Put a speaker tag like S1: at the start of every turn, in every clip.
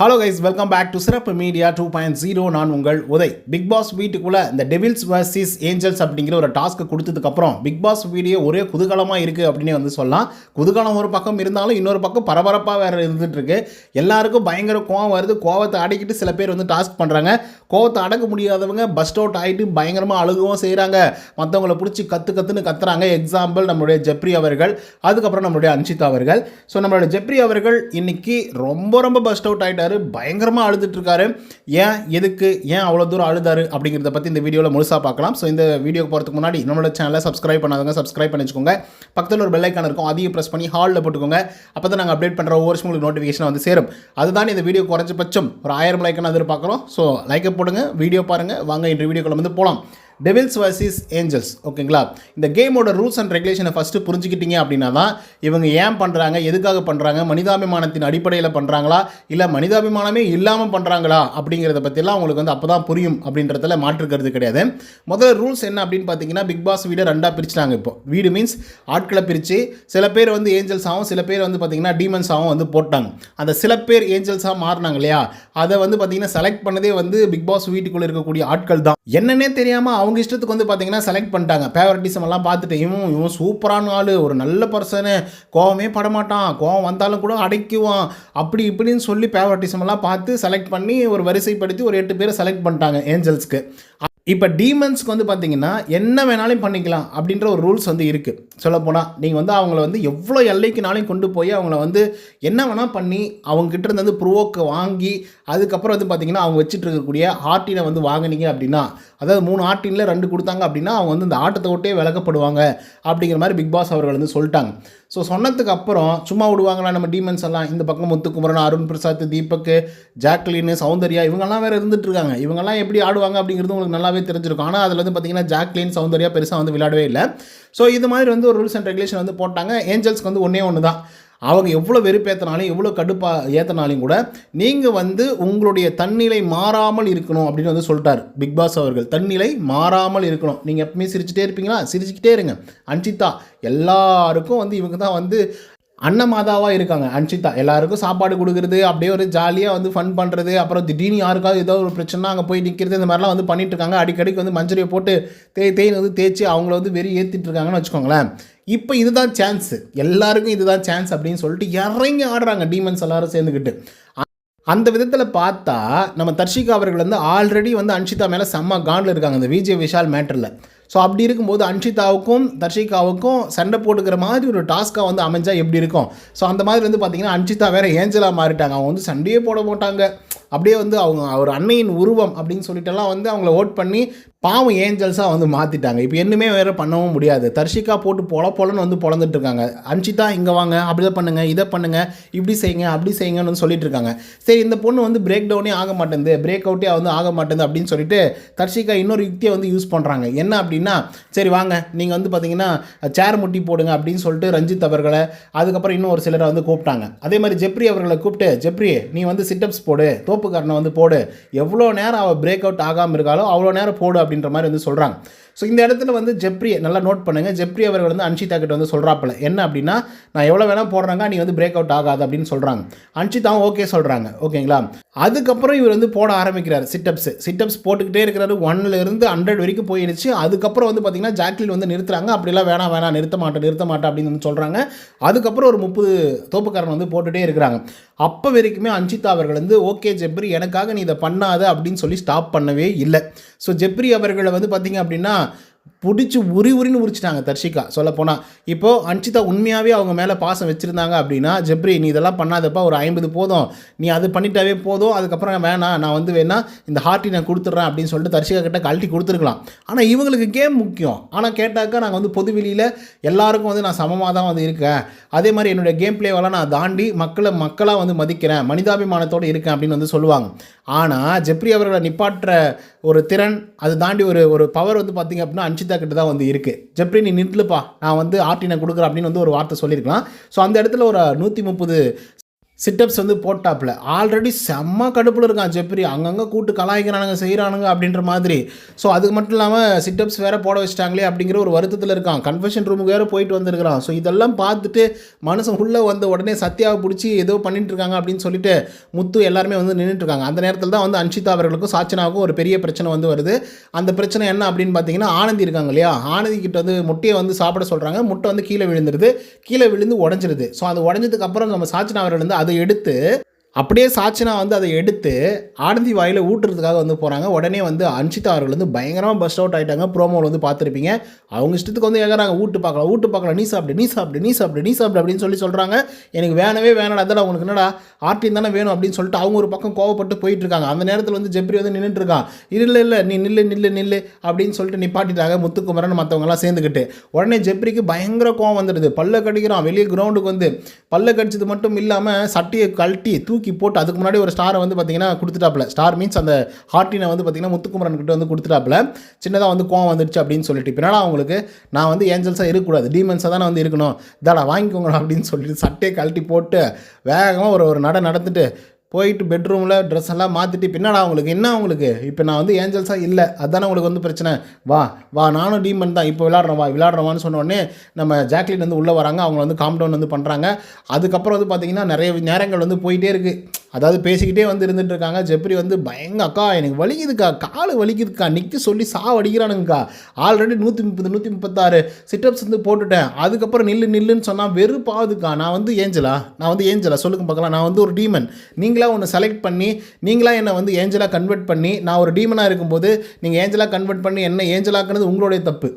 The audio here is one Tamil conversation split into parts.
S1: Hello guys welcome back to சிறப்பு மீடியா டூ பாயிண்ட் ஜீரோ நான் உங்கள் உதய். பிக் பாஸ் வீட்டுக்குள்ளே இந்த டெவில்ஸ் வர்சஸ் ஏஞ்சல்ஸ் அப்படிங்கிற ஒரு டாஸ்க் கொடுத்ததுக்கப்புறம் பிக் பாஸ் வீடியோ ஒரே குதூகலமாக இருக்குது அப்படின்னு வந்து சொல்லலாம். குதூகலம் ஒரு பக்கம் இருந்தாலும் இன்னொரு பக்கம் பரபரப்பாக வேறு இருந்துகிட்ருக்கு இருக்கு. எல்லாருக்கும் பயங்கர கோவம் வருது. கோவத்தை அடக்கிட்டு சில பேர் வந்து டாஸ்க் பண்ணுறாங்க கோவத்தை அடக்க முடியாதவங்க பஸ்ட் அவுட் ஆகிட்டு பயங்கரமாக அழுகவும் செய்கிறாங்க மற்றவங்களை பிடிச்சி கற்று கற்றுன்னு கத்துறாங்க. எக்ஸாம்பிள் நம்மளுடைய ஜெப்ரி அவர்கள் அதுக்கப்புறம் நம்மளுடைய அன்ஷிதா அவர்கள். ஸோ நம்மளுடைய ஜெப்ரி அவர்கள் இன்றைக்கி ரொம்ப ரொம்ப பஸ்ட் அவுட் ஆகிட்டு பயங்கரமாக அழுதுட்டு இருக்காரு ஏன் எதுக்கு ஏன் அவ்வளோ தூரம் அழுதாரு அப்படிங்கிறத பற்றி இந்த வீடியோவில் முழுசாக பார்க்கலாம். ஸோ இந்த வீடியோ போகிறதுக்கு முன்னாடி நம்மளோட சேனலை சப்ஸ்கிரைப் பண்ணாதவங்க சப்ஸ்கிரைப் பண்ணி வச்சுக்கோங்க பக்கத்தில் ஒரு பெல்லைக்கான இருக்கும் அதையும் ப்ரெஸ் பண்ணி ஹாலில் போட்டுக்கோங்க. அப்போ தான் நாங்கள் அப்டேட் பண்ணுற ஒவ்வொரு உங்களுக்கு நோட்டிஃபிகேஷன் வந்து சேரும். அதுதான் இந்த வீடியோ குறைஞ்சபட்சம். ஒரு ஆயிரம் லைக்கான எதிர்பார்க்குறோம். ஸோ லைக்கை போடுங்க வீடியோ பாருங்கள் வாங்க இன்று வீடியோக்குள்ள வந்து போகலாம் டெவில்ஸ் வர்சஸ் ஏஞ்சல்ஸ் ஓகேங்களா இந்த கேமோட ரூல்ஸ் அண்ட் ரெகுலேஷனை ஃபஸ்ட்டு புரிஞ்சுக்கிட்டீங்க அப்படின்னா தான் இவங்க ஏன் பண்ணுறாங்க எதுக்காக பண்ணுறாங்க மனிதாபிமானத்தின் அடிப்படையில் பண்ணுறாங்களா இல்லை மனிதாபிமானமே இல்லாமல் பண்ணுறாங்களா அப்படிங்கிறத பற்றிலாம் உங்களுக்கு வந்து அப்போ தான் புரியும் அப்படின்றதுல மாற்றுக்கிறது கிடையாது. முதல்ல ரூல்ஸ் என்ன அப்படின்னு பார்த்தீங்கன்னா பிக் பாஸ் வீடை ரெண்டாக பிரிச்சுட்டாங்க இப்போ. வீடு மீன்ஸ் ஆட்களை பிரித்து சில பேர் வந்து ஏஞ்சல்ஸாகவும் சில பேர் வந்து பார்த்தீங்கன்னா டீமன்ஸாகவும் வந்து போட்டாங்க. அந்த சில பேர் ஏஞ்சல்ஸாக மாறினாங்க இல்லையா? அதை வந்து பார்த்தீங்கன்னா செலக்ட் பண்ணதே வந்து பிக் பாஸ் வீட்டுக்குள்ளே இருக்கக்கூடிய ஆட்கள் தான் என்னன்னே தெரியாமல் அவங்க இஷ்டத்துக்கு வந்து பார்த்தீங்கன்னா செலக்ட் பண்ணிட்டாங்க. ஃபேவரட்டிசம் எல்லாம் பார்த்துட்டு இவன் இவன் சூப்பரான ஆள் ஒரு நல்ல பர்சனு கோவமே படமாட்டான் கோவம் வந்தாலும் கூட அடைக்குவான் அப்படி இப்படின்னு சொல்லி ஃபேவரட்டிசம் எல்லாம் பார்த்து செலக்ட் பண்ணி ஒரு வரிசைப்படுத்தி ஒரு எட்டு பேரை செலக்ட் பண்ணிட்டாங்க ஏஞ்சல்ஸ்க்கு இப்போ டீமன்ஸ்க்கு வந்து பார்த்தீங்கன்னா என்ன வேணாலும் பண்ணிக்கலாம் அப்படின்ற ஒரு ரூல்ஸ் வந்து இருக்குது சொல்லப்போனால் நீங்கள் வந்து அவங்கள வந்து எவ்வளோ எல்லைக்குனாலையும் கொண்டு போய் அவங்கள வந்து என்ன வேணால் பண்ணி அவங்ககிட்ட இருந்து வந்து ப்ரூவோக்கு வாங்கி அதுக்கப்புறம் வந்து பார்த்தீங்கன்னா அவங்க வச்சுட்டு இருக்கக்கூடிய ஆர்டினை வந்து வாங்குனீங்க அப்படின்னா அதாவது மூணு ஆர்டினில் ரெண்டு கொடுத்தாங்க அப்படின்னா அவங்க வந்து இந்த ஆட்டத்தை விட்டே விளக்கப்படுவாங்க அப்படிங்கிற மாதிரி பிக் பாஸ் அவர்கள் வந்து சொல்லிட்டாங்க. ஸோ சொன்னதுக்கு அப்புறம் சும்மா விடுவாங்களா நம்ம டீமன்ஸ் எல்லாம்? இந்த பக்கம் முத்துக்குமரன் அருண் பிரசாத் தீபக் ஜாக்லின் சௌந்தர்யா இவங்கெல்லாம் வேறு இருந்துட்டு இருக்காங்க. இவங்கெல்லாம் எப்படி ஆடுவாங்க அப்படிங்கிறது உங்களுக்கு நல்லாவே தெரிஞ்சிருக்கும். ஆனால் அதில் வந்து பார்த்தீங்கன்னா ஜாக்லின் சௌந்தர்யா பெருசாக வந்து விளையாடவே இல்லை. ஸோ இது மாதிரி வந்து ஒரு ரூல்ஸ் அண்ட் ரெகுலேஷன் வந்து போட்டாங்க. ஏஞ்சல்ஸ்க்கு வந்து ஒன்றே ஒன்று தான் அவங்க எவ்வளோ வெறுப்பேற்றினாலும் எவ்வளோ கடுப்பாக ஏற்றினாலும் கூட நீங்கள் வந்து உங்களுடைய தன்னிலை மாறாமல் இருக்கணும் அப்படின்னு வந்து சொல்லிட்டார் பிக் பாஸ் அவர்கள். தன்னிலை மாறாமல் இருக்கணும். நீங்கள் எப்பவுமே சிரிச்சுட்டே இருப்பீங்களா? சிரிச்சுக்கிட்டே இருங்க. அன்சிதா எல்லாருக்கும் வந்து இவங்க தான் வந்து அன்னமாதாவாக இருக்காங்க அன்சிதா எல்லாருக்கும் சாப்பாடு கொடுக்குறது அப்படியே ஒரு ஜாலியாக வந்து ஃபன் பண்ணுறது அப்புறம் திடீர்னு யாருக்காவது ஏதோ ஒரு பிரச்சனை அங்கே போய் நிற்கிறது இந்த மாதிரிலாம் வந்து பண்ணிட்டு இருக்காங்க. அடிக்கடிக்கு வந்து மஞ்சரியை போட்டு தேய் தேய்னு வந்து தேய்ச்சி அவங்கள வந்து வெறி ஏற்றிட்டு இருக்காங்கன்னு வச்சுக்கோங்களேன். இப்போ இதுதான் சான்ஸு எல்லாருக்கும் இதுதான் சான்ஸ் அப்படின்னு சொல்லிட்டு இறங்கி ஆடுறாங்க டீமன்ஸ் எல்லாரும் சேர்ந்துக்கிட்டு அந்த விதத்தில் பார்த்தா நம்ம தர்ஷிகா அவர்கள் வந்து ஆல்ரெடி வந்து அன்ஷிதா மேலே செம்ம காண்டில் இருக்காங்க அந்த விஜய் விஷால் மேட்டரில் ஸோ அப்படி இருக்கும்போது அன்ஷிதாவுக்கும் தர்ஷிகாவுக்கும் சண்டை போட்டுக்கிற மாதிரி ஒரு டாஸ்க்காக வந்து அமைஞ்சால் எப்படி இருக்கும்? ஸோ அந்த மாதிரி வந்து பார்த்திங்கன்னா அன்ஷிதா வேறு ஏஞ்சலாக மாறிட்டாங்க. அவங்க வந்து சண்டையே போட மாட்டாங்க. அப்படியே வந்து அவங்க ஒரு அன்னையின் உருவம் அப்படின்னு சொல்லிட்டுலாம் வந்து அவங்கள ஓட் பண்ணி பாவம் ஏஞ்சல்ஸாக வந்து மாற்றிட்டாங்க இப்போ என்னமே வேறு பண்ணவும் முடியாது. தர்ஷிகா போட்டு பொல பொலன்னு வந்து பொழந்துட்டு இருக்காங்க. அன்ஷிதா இங்கே வாங்க. அப்படி தான் பண்ணுங்கள் இதை பண்ணுங்கள் இப்படி செய்யுங்க. அப்படி செய்யுங்கன்னு சொல்லிட்டு இருக்காங்க. சரி இந்த பொண்ணு வந்து பிரேக் டவுனே ஆக மாட்டேங்குது. பிரேக் அவுட்டே வந்து ஆக மாட்டேங்குது அப்படின்னு சொல்லிட்டு தர்ஷிகா இன்னொரு யுக்தியை வந்து யூஸ் பண்ணுறாங்க என்ன அப்படி அப்படின்னா சரி வாங்க நீங்கள் வந்து பார்த்தீங்கன்னா சேர் முட்டி போடுங்க அப்படின்னு சொல்லிட்டு ரஞ்சித் அவர்களை அதுக்கப்புறம் இன்னும் ஒரு சிலரை வந்து கூப்பிட்டாங்க. அதே மாதிரி ஜெப்ரி அவர்களை கூப்பிட்டு ஜெப்ரி நீ வந்து சிட்டப்ஸ் போடு தோப்புக்காரனை வந்து போடு. எவ்வளோ நேரம் அவள் பிரேக் அவுட் ஆகாமல் இருக்காளோ அவ்வளோ நேரம் போடு அப்படின்ற மாதிரி வந்து சொல்கிறாங்க ஸோ இந்த இடத்துல வந்து ஜெப்ரி நல்லா நோட் பண்ணுங்கள் ஜெப்ரி அவர்கள் வந்து அன்ஷிதா கிட்ட வந்து சொல்கிறாப்புல என்ன அப்படின்னா நான் எவ்வளோ வேணால் போடுறாங்க நீ வந்து பிரேக் அவுட் ஆகாது அப்படின்னு சொல்கிறாங்க அன்ஷிதாவும் ஓகே சொல்கிறாங்க ஓகேங்களா? அதுக்கப்புறம் இவர் வந்து போட ஆரம்பிக்கிறார் சிட்டப்ஸ் சிட்டப்ஸ் போட்டுக்கிட்டே இருக்கிறாரு. ஒன்ல இருந்து ஹண்ட்ரட் வரைக்கும் போயிடுச்சு அதுக்கப்புறம் வந்து பார்த்திங்கன்னா ஜாக்லின் வந்து நிறுத்துறாங்க. அப்படிலாம் வேணாம் வேணாம் நிறுத்த மாட்டேன் நிறுத்த மாட்டேன் அப்படின்னு வந்து சொல்கிறாங்க அதுக்கப்புறம் ஒரு முப்பது தோப்புக்காரன் வந்து போட்டுகிட்டே இருக்கிறாங்க. அப்போ வரைக்குமே அஞ்சிதா அவர்கள் வந்து ஓகே ஜெப்ரி எனக்காக நீ இதை பண்ணாத அப்படின்னு சொல்லி ஸ்டாப் பண்ணவே இல்லை. ஸோ ஜெப்ரி அவர்களை வந்து பார்த்தீங்க அப்படின்னா பிடிச்சி உரி உரின்னு உரிச்சிட்டாங்க தர்ஷிகா. சொல்லப்போனால் இப்போது அன்ஷிதா உண்மையாகவே அவங்க மேலே பாசம் வச்சுருந்தாங்க அப்படின்னா ஜெப்ரி நீ இதெல்லாம் பண்ணாதப்பா ஒரு ஐம்பது போதும். நீ அது பண்ணிட்டாவே போதும். அதுக்கப்புறம் வேணாம். நான் வந்து வேணா இந்த ஹார்ட்டி நான் கொடுத்துட்றேன் அப்படின்னு சொல்லிட்டு தர்ஷிகா கிட்ட கழட்டி கொடுத்துருக்கலாம். ஆனால் இவங்களுக்கு கேம் முக்கியம். ஆனால் கேட்டாக்கா நாங்கள் வந்து பொது வெளியில் எல்லாருக்கும் வந்து நான் சமமாக தான் வந்து இருக்கேன். அதே மாதிரி என்னுடைய கேம் பிளேவெல்லாம் நான் தாண்டி மக்களை மக்களாக வந்து மதிக்கிறேன். மனிதாபிமானத்தோடு இருக்கேன் அப்படின்னு வந்து சொல்லுவாங்க. ஆனால் ஜெப்ரி அவர்களை நிப்பாட்டுற ஒரு திறன் அது தாண்டி ஒரு ஒரு பவர் வந்து பார்த்திங்க அப்படின்னா அன்ஷிதா கிட்ட தான் வந்து இருக்குது ஜெப்ரி நீ நின்றுப்பா நான் வந்து ஆர்டினை கொடுக்குறேன் அப்படின்னு வந்து ஒரு வார்த்தை சொல்லியிருக்கலாம். ஸோ அந்த இடத்துல ஒரு நூற்றி முப்பது சிட்டப்ஸ் வந்து போட்டாப்புல. ஆல்ரெடி செம்ம கடுப்பில் இருக்கான் ஜெப்ரி அங்கங்கே கூட்டு கலாய்க்கிறானுங்க செய்கிறானுங்க அப்படின்ற மாதிரி. ஸோ அதுக்கு மட்டும் இல்லாமல் சிட்டப்ஸ் வேறு போட வச்சிட்டாங்களே அப்படிங்கிற ஒரு வருத்தத்தில் இருக்கான். கன்ஃபெஷன் ரூமுக்கு வேறு போயிட்டு வந்திருக்கிறான். ஸோ இதெல்லாம் பார்த்துட்டு மனுஷன் உள்ளே வந்த உடனே சத்யாவை பிடிச்சி ஏதோ பண்ணிட்டுருக்காங்க அப்படின்னு சொல்லிட்டு முத்து எல்லாருமே வந்து நின்றுட்டுருக்காங்க அந்த நேரத்தில் தான் வந்து அன்ஷிதா அவர்களுக்கும் சாச்சனாவுக்கும் ஒரு பெரிய பிரச்சனை வந்து வருது. அந்த பிரச்சனை என்ன அப்படின்னு பார்த்தீங்கன்னா ஆனந்தி இருக்காங்க இல்லையா? ஆனந்தி கிட்ட வந்து முட்டையை வந்து சாப்பிட சொல்கிறாங்க முட்டை வந்து கீழே விழுந்துருது. கீழே விழுந்து உடஞ்சிருது. ஸோ அது உடஞ்சதுக்கு அப்புறம் நம்ம சாச்சனா அவர்கள் வந்து அதை எடுத்து அப்படியே சாட்சினா வந்து அதை எடுத்து ஆனந்தி வாயில் ஊட்டுறதுக்காக வந்து போகிறாங்க உடனே வந்து அன்ஷிதா அவர்கள் வந்து பயங்கரமாக பஸ்ட் அவுட் ஆகிட்டாங்க ப்ரோமோவில் வந்து பார்த்துருப்பீங்க. அவங்க இஷ்டத்துக்கு வந்து ஏகிறாங்க ஊட்டு பார்க்கலாம் ஊட்டு பார்க்கலாம். நீ சாப்பிடு நீ சாப்பிடு நீ சாப்பிடு நீ சாப்பிடு அப்படின்னு சொல்லி சொல்கிறாங்க எனக்கு வேணவே வேணாடா அதெல்லாம் அவங்களுக்கு என்னடா ஆர்டின் தானே வேணும் அப்படின்னு சொல்லிட்டு அவங்க ஒரு பக்கம் கோவப்பட்டு போயிட்டு இருக்காங்க அந்த நேரத்தில் வந்து ஜெப்ரி வந்து நின்றுட்டுருக்கான் இல்லை இல்லை நீ நில்லு நில்லு நில்லு அப்படின்னு சொல்லிட்டு நிப்பாட்டிட்டாங்க முத்துக்குமரன் மற்றவங்கலாம் சேர்ந்துக்கிட்டு உடனே ஜெப்ரிக்கு பயங்கர கோவம் வந்துடுது. பல்ல கடிக்கிறான். வெளியே கிரவுண்டுக்கு வந்து பல்ல கடிச்சது மட்டும் இல்லாமல் சட்டியை கழட்டி தூக்கி போட்டு அதுக்கு முன்னாடி ஒரு ஸ்டாரை வந்து பார்த்தீங்கன்னா கொடுத்துட்டாப்புல. ஸ்டார் மீன்ஸ் அந்த ஹார்ட்டினை வந்து பார்த்தீங்கன்னா முத்துக்குமரன் கிட்ட வந்து கொடுத்துட்டாப்புல. சின்னதாக வந்து கோவம் வந்துடுச்சு அப்படின்னு சொல்லிட்டு. பின்னாடி அவங்களுக்கு நான் வந்து ஏஞ்சல்ஸாக இருக்கக்கூடாது. டீமன்ஸாக தானே வந்து இருக்கணும். இதாடா வாங்கிக்கோங்க அப்படின்னு சொல்லிட்டு சட்டையை கழட்டி போட்டு வேகமாக ஒரு ஒரு நட நடந்துட்டு போயிட்டு பெட்ரூமில் ட்ரெஸ் எல்லாம் மாற்றிட்டு பின்னாடா அவங்களுக்கு என்ன அவங்களுக்கு இப்போ நான் வந்து ஏஞ்சல்ஸாக இல்லை. அதுதானே உங்களுக்கு வந்து பிரச்சனை. வா வா நானும் டீமன் தான். இப்போ விளாட்றேன் வா விளாட்றவான்னு சொன்னோடனே நம்ம ஜாக்லின் வந்து உள்ளே வராங்க. அவங்க வந்து காம்டவுன் வந்து பண்ணுறாங்க அதுக்கப்புறம் வந்து பார்த்திங்கன்னா நிறைய நேரங்கள் வந்து போயிட்டே இருக்குது அதாவது பேசிக்கிட்டே வந்து இருந்துட்டு இருக்காங்க ஜெப்ரி வந்து பயங்க அக்கா எனக்கு வலிக்குதுக்கா காலு வலிக்குதுக்கா நிற்க சொல்லி சா அடிக்கிறானுங்கக்கா ஆல்ரெடி நூற்றி முப்பது நூற்றி முப்பத்தாறு சிட்டப்ஸ் வந்து போட்டுட்டேன். அதுக்கப்புறம் நில்லு நில்லுன்னு சொன்னால் வெறுப்பாதுக்கா நான் வந்து ஏஞ்சலா? நான் வந்து ஏஞ்சலா? சொல்லுங்க பார்க்கலாம். நான் வந்து ஒரு டீமன் நீங்களா ஒன்று செலக்ட் பண்ணி நீங்களா என்னை வந்து ஏஞ்சலாக கன்வெர்ட் பண்ணி நான் ஒரு டீமனாக இருக்கும்போது நீங்கள் ஏஞ்சலாக கன்வெர்ட் பண்ணி என்ன ஏஞ்சலாக்குனது உங்களுடைய தப்பு.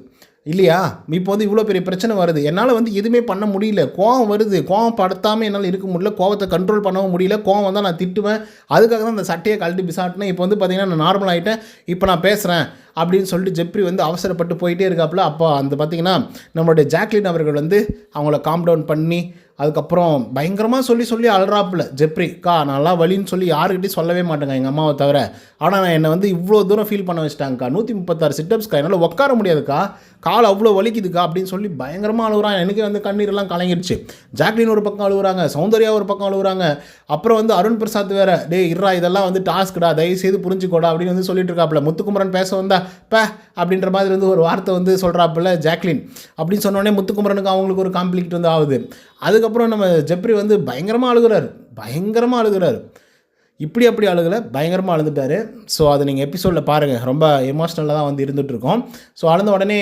S1: இல்லையா? இப்போ வந்து இவ்வளோ பெரிய பிரச்சனை வருது. என்னால் வந்து எதுவுமே பண்ண முடியல. கோவம் வருது. கோவம் படுத்தாமல் என்னால் இருக்க முடியல. கோவத்தை கண்ட்ரோல் பண்ணவும் முடியல. கோவம் வந்தால் நான் திட்டுவேன். அதுக்காக தான் அந்த சட்டையை கழட்டி பிசாட்டினேன். இப்போ வந்து பார்த்தீங்கன்னா நான் நார்மல் ஆகிட்டேன் இப்போ நான் பேசுகிறேன் அப்படின்னு சொல்லிட்டு ஜெப்ரி வந்து அவசரப்பட்டு போயிட்டே இருக்காப்புல. அப்போ அந்த பார்த்தீங்கன்னா நம்மளுடைய ஜாக்லின் அவர்கள் வந்து அவங்கள காம் டவுன் பண்ணி அதுக்கப்புறம் பயங்கரமாக சொல்லி சொல்லி அழுறாப்புல. ஜெப்ரி கா நல்லா வலின்னு சொல்லி யாருக்கிட்டையும் சொல்லவே மாட்டேங்க எங்கள் அம்மாவை தவிர. ஆனால் நான் என்னை வந்து இவ்வளோ தூரம் ஃபீல் பண்ண வச்சிட்டாங்கக்கா. நூற்றி முப்பத்தாறு சிட்டப்ஸ்க்கா என்னால் உட்கார முடியாதுக்கா. கால் அவ்வளோ வலிக்குதுக்கா அப்படின்னு சொல்லி பயங்கரமாக அழுகுறான். எனக்கே வந்து கண்ணீரெல்லாம் கலங்கிடுச்சு ஜாக்லின் ஒரு பக்கம் அழுகுறாங்க சௌந்தர்யா ஒரு பக்கம் அழுகுறாங்க அப்புறம் வந்து அருண் பிரசாத் வேற டே இர்ரா இதெல்லாம் வந்து டாஸ்க்குடா தயவு செய்து புரிஞ்சுக்கோடா அப்படின்னு வந்து சொல்லிட்டு இருக்காப்புல. முத்துக்குமரன் பேச வந்தா ப அப்படின்ற மாதிரி வந்து ஒரு வார்த்தை வந்து சொல்கிறாப்புல ஜாக்லின். அப்படின்னு சொன்னோடனே முத்துக்குமரனுக்கு அவங்களுக்கு ஒரு காம்ப்ளிக்ட் வந்து ஆகுது. அதுக்கப்புறம் நம்ம ஜெப்ரி வந்து பயங்கரமாக அழுகுறாரு. பயங்கரமாக அழுகிறார். இப்படி அப்படி அழுகலை பயங்கரமாக அழுதுட்டார். ஸோ அதை நீங்கள் எபிசோடில் பாருங்கள் ரொம்ப எமோஷ்னலாக தான் வந்து இருந்துகிட்ருக்கோம் ஸோ அழுந்த உடனே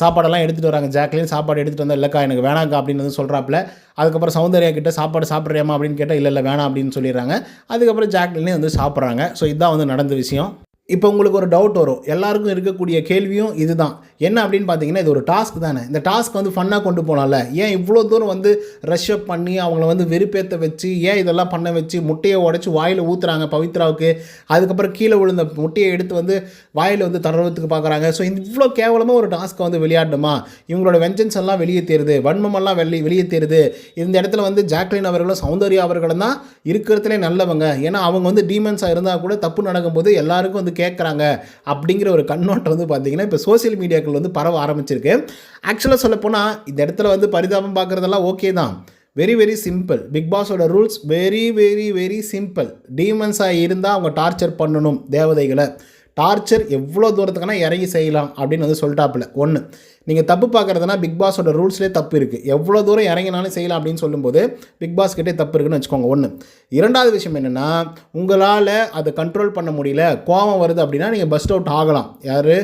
S1: சாப்பாடெல்லாம் எடுத்துகிட்டு வராங்க. ஜாக்லின் சாப்பாடு எடுத்துகிட்டு வந்தால் இல்லைக்கா எனக்கு வேணாக்கா அப்படின்னு வந்து சொல்கிறாப்புல அதுக்கப்புறம் சௌந்தர்யா கிட்ட சாப்பாடு சாப்பிட்றியாமா அப்படின்னு கேட்டால் இல்லை இல்லை வேணாம் அப்படின்னு சொல்லிடுறாங்க. அதுக்கப்புறம் ஜாக்லினே வந்து சாப்பிட்றாங்க. ஸோ இதுதான் வந்து நடந்த விஷயம். இப்போ உங்களுக்கு ஒரு டவுட் வரும். எல்லாருக்கும் இருக்கக்கூடிய கேள்வியும் இதுதான். என்ன அப்படின்னு பார்த்தீங்கன்னா இது ஒரு டாஸ்க் தானே. இந்த டாஸ்க் வந்து ஃபன்னாக கொண்டு போனால ஏன் இவ்வளோ தூரம் வந்து ரஷ்அப் பண்ணி அவங்கள வந்து வெறுப்பேற்ற வச்சு ஏன் இதெல்லாம் பண்ண வச்சு முட்டையை உடச்சி வாயில் ஊற்றுறாங்க பவித்ராவுக்கு. அதுக்கப்புறம் கீழே விழுந்த முட்டையை எடுத்து வந்து வாயில் வந்து தடவுறதுக்கு பார்க்குறாங்க. ஸோ இந்த இவ்வளோ கேவலமாக ஒரு டாஸ்க்கை வந்து விளையாடணுமா இவங்களோட வெஞ்சன்ஸ் எல்லாம் வெளியே தேருது. வன்மமெல்லாம் வெளியே வெளியே தேருது. இந்த இடத்துல வந்து ஜாக்லின் அவர்களும் சௌந்தர்யா அவர்களும் தான் இருக்கிறதுலே நல்லவங்க. ஏன்னா அவங்க வந்து டீமன்ஸாக இருந்தால் கூட தப்பு நடக்கும்போது எல்லாருக்கும் வந்து கேட்குறாங்க அப்படிங்கிற ஒரு கண்ணோட்டம் வந்து பார்த்திங்கன்னா இப்போ சோசியல் மீடியாக்கள் வந்து பரவ ஆரம்பிச்சிருக்கு. ஆக்சுவலாக சொல்லப்போனால் இந்த இடத்துல வந்து பரிதாபம் பார்க்குறதெல்லாம் ஓகே தான். Very very simple big பாஸோட rules very very very simple டீமன்ஸாக இருந்தால் அவங்க டார்ச்சர் பண்ணணும் தேவதைகளை. டார்ச்சர் எவ்வளோ தூரத்துக்குனா இறங்கி செய்யலாம் அப்படின்னு வந்து சொல்லிட்டாப்புல. ஒன்று நீங்கள் தப்பு பார்க்குறதுனா பிக் பாஸோட ரூல்ஸ்லேயே தப்பு இருக்குது எவ்வளோ தூரம் இறங்கினாலும் செய்யலாம் அப்படின்னு சொல்லும்போது பிக் பாஸ் கிட்டே தப்பு இருக்குன்னு வச்சுக்கோங்க. ஒன்று இரண்டாவது விஷயம் என்னென்னா உங்களால் அதை கண்ட்ரோல் பண்ண முடியல கோவம் வருது அப்படின்னா நீங்கள் பஸ்ட் அவுட் ஆகலாம். யார்?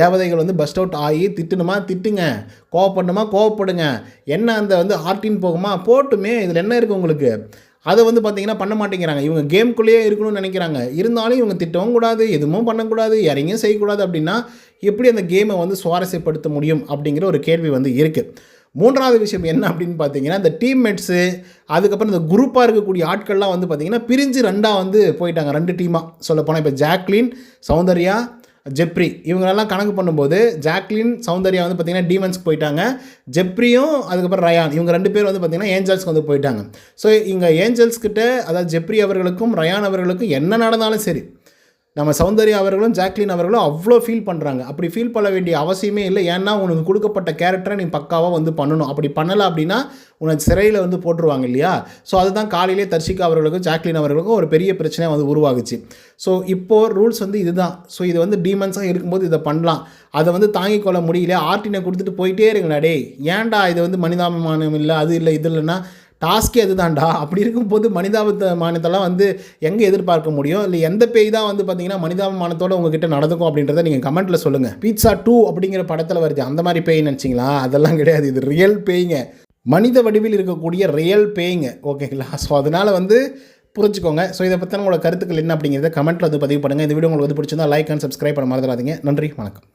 S1: தேவதைகள் வந்து பஸ்ட் அவுட் ஆகி திட்டுணுமா திட்டுங்க. கோவப்படணுமா கோவப்படுங்க. என்ன அந்த வந்து ஹார்ட்டின் போகுமா? போட்டுமே. இதில் என்ன இருக்குது உங்களுக்கு? அதை வந்து பார்த்தீங்கன்னா பண்ண மாட்டேங்கிறாங்க. இவங்க கேம்குள்ளேயே இருக்கணும்னு நினைக்கிறாங்க. இருந்தாலும் இவங்க திட்டவும் கூடாது எதுவும் பண்ணக்கூடாது இறங்கியும் செய்யக்கூடாது அப்படின்னா எப்படி அந்த கேமை வந்து சுவாரஸ்யப்படுத்த முடியும் அப்படிங்கிற ஒரு கேள்வி வந்து இருக்குது மூன்றாவது விஷயம் என்ன அப்படின்னு பார்த்தீங்கன்னா இந்த டீம்மேட்ஸு அதுக்கப்புறம் இந்த குரூப்பாக இருக்கக்கூடிய ஆட்கள்லாம் வந்து பார்த்திங்கன்னா பிரிஞ்சு ரெண்டாக வந்து போயிட்டாங்க. ரெண்டு டீமாக சொல்லப்போனால் இப்போ ஜாக்லின் சௌந்தர்யா ஜெப்ரி. இவங்களெல்லாம் கணக்கு பண்ணும்போது ஜாக்லின் சௌந்தர்யா வந்து பார்த்திங்கன்னா டீமன்ஸ்க்கு போயிட்டாங்க. ஜெப்ரியும் அதுக்கப்புறம் ரயான். இவங்க ரெண்டு பேர் வந்து பார்த்திங்கன்னா ஏஞ்சல்ஸ்க்கு வந்து போயிட்டாங்க. ஸோ இங்கே ஏஞ்சல்ஸ் கிட்ட அதாவது ஜெப்ரி அவர்களுக்கும் ரயான் அவர்களுக்கும் என்ன நடந்தாலும் சரி நம்ம சௌந்தர்யா அவர்களும் ஜாக்லின் அவர்களும் அவ்வளோ ஃபீல் பண்ணுறாங்க அப்படி ஃபீல் பண்ண வேண்டிய அவசியமே இல்லை. ஏன்னா உனக்கு கொடுக்கப்பட்ட கேரக்டரை நீ பக்காவாக வந்து பண்ணணும். அப்படி பண்ணலை அப்படின்னா உனக்கு சிறையில் வந்து போட்டுருவாங்க இல்லையா? ஸோ அதுதான் காலையிலே தர்ஷிகா அவர்களுக்கும் ஜாக்லின் அவர்களுக்கும் ஒரு பெரிய பிரச்சனை வந்து உருவாகுச்சு. ஸோ இப்போது ரூல்ஸ் வந்து இதுதான். ஸோ இது வந்து டீமன்ஸாக இருக்கும்போது இதை பண்ணலாம். அதை வந்து தாங்கிக் கொள்ள முடியல. ஆர்டினை கொடுத்துட்டு போயிட்டே இருங்களா டே ஏன்டா இது வந்து மனிதாபிமானம் இல்லை அது இல்லை இது இல்லைன்னா டாஸ்க்கே அதுதான்டா அப்படி இருக்கும்போது மனிதாபிமானத்தெல்லாம் வந்து எங்கே எதிர்பார்க்க முடியும்? இல்லை எந்த பேய் தான் வந்து பார்த்தீங்கன்னா மனிதாபிமானத்தோட உங்ககிட்ட நடந்துக்கும் அப்படின்றத நீங்கள் கமெண்ட்டில் சொல்லுங்கள் பீட்சா டூ அப்படிங்கிற படத்தில் வருது. அந்த மாதிரி பேய் நினச்சிங்களா? அதெல்லாம் கிடையாது. இது ரியல் பேய்ங்க. மனித வடிவில் இருக்கக்கூடிய ரியல் பேய்ங்க. ஓகேங்களா? ஸோ அதனால் வந்து புரிஞ்சுக்கோங்க. ஸோ இதை பற்றின உங்களோட கருத்துக்கள் என்ன அப்படிங்கிறத கமெண்ட்டில் வந்து பதிவு பண்ணுங்கள் இந்த வீடியோ உங்களுக்கு வந்து பிடிச்சிருந்தா லைக் அண்ட் சப்ஸ்கிரைப் பண்ண மறந்துடாதீங்க. நன்றி. வணக்கம்.